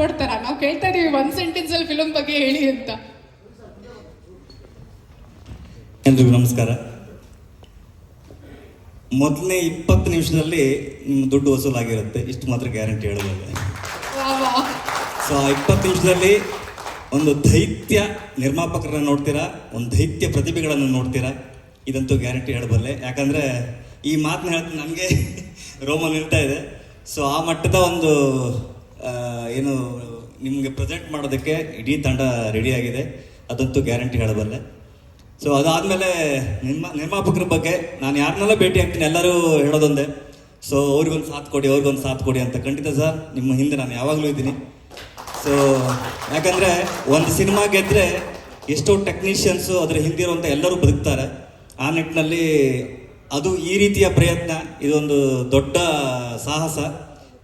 ಕೊಡ್ತಾರ? ನಾವು ಕೇಳ್ತಾ ಇದೀವಿ ಒಂದ್ ಸೆಂಟೆನ್ಸ್ ಅಲ್ಲಿ ಫಿಲಂ ಬಗ್ಗೆ ಹೇಳಿ ಅಂತ. ಎಲ್ರಿಗೂ ನಮಸ್ಕಾರ. ಮೊದಲನೇ ಇಪ್ಪತ್ತು ನಿಮಿಷದಲ್ಲಿ ನಿಮ್ಮ ದುಡ್ಡು ವಸೂಲಾಗಿರುತ್ತೆ. ಇಷ್ಟು ಮಾತ್ರ ಗ್ಯಾರಂಟಿ ವಾ ಸೊ ಆ ಇಪ್ಪತ್ತು ನಿಮಿಷದಲ್ಲಿ ಒಂದು ದೈತ್ಯ ನಿರ್ಮಾಪಕರನ್ನ ನೋಡ್ತೀರಾ? ಒಂದು ದೈತ್ಯ ಪ್ರತಿಭೆಗಳನ್ನು ನೋಡ್ತೀರಾ? ಇದಂತೂ ಗ್ಯಾರಂಟಿ ಹೇಳಬಲ್ಲೆ. ಯಾಕಂದರೆ ಈ ಮಾತನ್ನ ಹೇಳ್ತೀನಿ ನನಗೆ ರೋಮ ನಿಲ್ತಾ ಇದೆ. ಸೊ ಆ ಮಟ್ಟದ ಒಂದು ಏನು ನಿಮಗೆ ಪ್ರೆಸೆಂಟ್ ಮಾಡೋದಕ್ಕೆ ಇಡೀ ತಂಡ ರೆಡಿಯಾಗಿದೆ ಅದಂತೂ ಗ್ಯಾರಂಟಿ ಹೇಳಬಲ್ಲೆ. ಸೊ ಅದಾದಮೇಲೆ ನಿಮ್ಮ ನಿರ್ಮಾಪಕರ ಬಗ್ಗೆ ನಾನು ಯಾರನ್ನೆಲ್ಲ ಭೇಟಿ ಆಗ್ತೀನಿ ಎಲ್ಲರೂ ಹೇಳೋದೊಂದೇ. ಸೊ ಅವ್ರಿಗೊಂದು ಸಾಥ್ ಕೊಡಿ, ಅವ್ರಿಗೊಂದು ಸಾಥ್ ಕೊಡಿ ಅಂತ. ಖಂಡಿತ ಸರ್, ನಿಮ್ಮ ಹಿಂದೆ ನಾನು ಯಾವಾಗಲೂ ಇದ್ದೀನಿ. ಸೊ ಯಾಕಂದರೆ ಒಂದು ಸಿನಿಮಾ ಗೆದ್ದರೆ ಎಷ್ಟೋ ಟೆಕ್ನಿಷಿಯನ್ಸು ಅದರ ಹಿಂದಿರುವಂಥ ಎಲ್ಲರೂ ಬದುಕ್ತಾರೆ. ಆ ನಿಟ್ಟಿನಲ್ಲಿ ಅದು ಈ ರೀತಿಯ ಪ್ರಯತ್ನ, ಇದೊಂದು ದೊಡ್ಡ ಸಾಹಸ.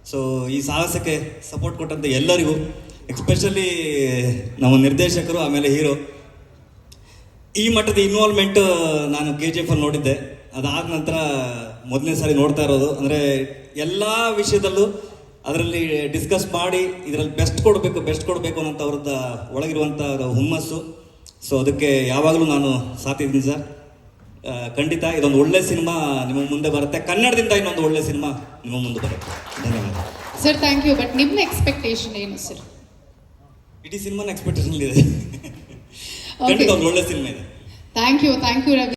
ಸೊ ಈ ಸಾಹಸಕ್ಕೆ ಸಪೋರ್ಟ್ ಕೊಟ್ಟಂಥ ಎಲ್ಲರಿಗೂ ಎಕ್ಸ್ಪೆಷಲಿ ನಮ್ಮ ನಿರ್ದೇಶಕರು, ಆಮೇಲೆ ಹೀರೋ ಈ ಮಟ್ಟದ ಇನ್ವಾಲ್ವ್ಮೆಂಟ್ ನಾನು ಕೆ ಜಿ ಎಫ್ ಅಲ್ಲಿ ನೋಡಿದ್ದೆ. ಅದಾದ ನಂತರ ಮೊದಲನೇ ಸಾರಿ ನೋಡ್ತಾ ಇರೋದು. ಅಂದರೆ ಎಲ್ಲ ವಿಷಯದಲ್ಲೂ ಅದರಲ್ಲಿ ಡಿಸ್ಕಸ್ ಮಾಡಿ, ಇದರಲ್ಲಿ ಬೆಸ್ಟ್ ಕೊಡಬೇಕು ಬೆಸ್ಟ್ ಕೊಡಬೇಕು ಅನ್ನೋಂಥ ಅವ್ರದ್ದು ಒಳಗಿರುವಂಥ ಹುಮ್ಮಸ್ಸು. ಸೊ ಅದಕ್ಕೆ ಯಾವಾಗಲೂ ನಾನು ಸಾತಿದ್ದೀನಿ ಸರ್. ಖಂಡಿತ ಇದೊಂದು ಒಳ್ಳೆ ಸಿನಿಮಾ ನಿಮ್ಮ ಮುಂದೆ ಬರುತ್ತೆ. ಕನ್ನಡದಿಂದ ಇನ್ನೊಂದು ಒಳ್ಳೆ ಸಿನಿಮಾ ನಿಮ್ಮ ಮುಂದೆ ಬರುತ್ತೆ. ಧನ್ಯವಾದ. ಸರ್ ಥ್ಯಾಂಕ್ ಯು ಬಟ್ ನಿಮ್ಮ ಎಕ್ಸ್ಪೆಕ್ಟೇಷನ್ ಏನು ಸರ್ ಇಡೀ ಸಿನಿಮಾನ ಎಕ್ಸ್ಪೆಕ್ಟೇಷನ್ ಇದೆ ಖಂಡಿತ ಒಂದು ಒಳ್ಳೆ ಸಿನಿಮಾ ಇದೆ. Thank you thank you Ravi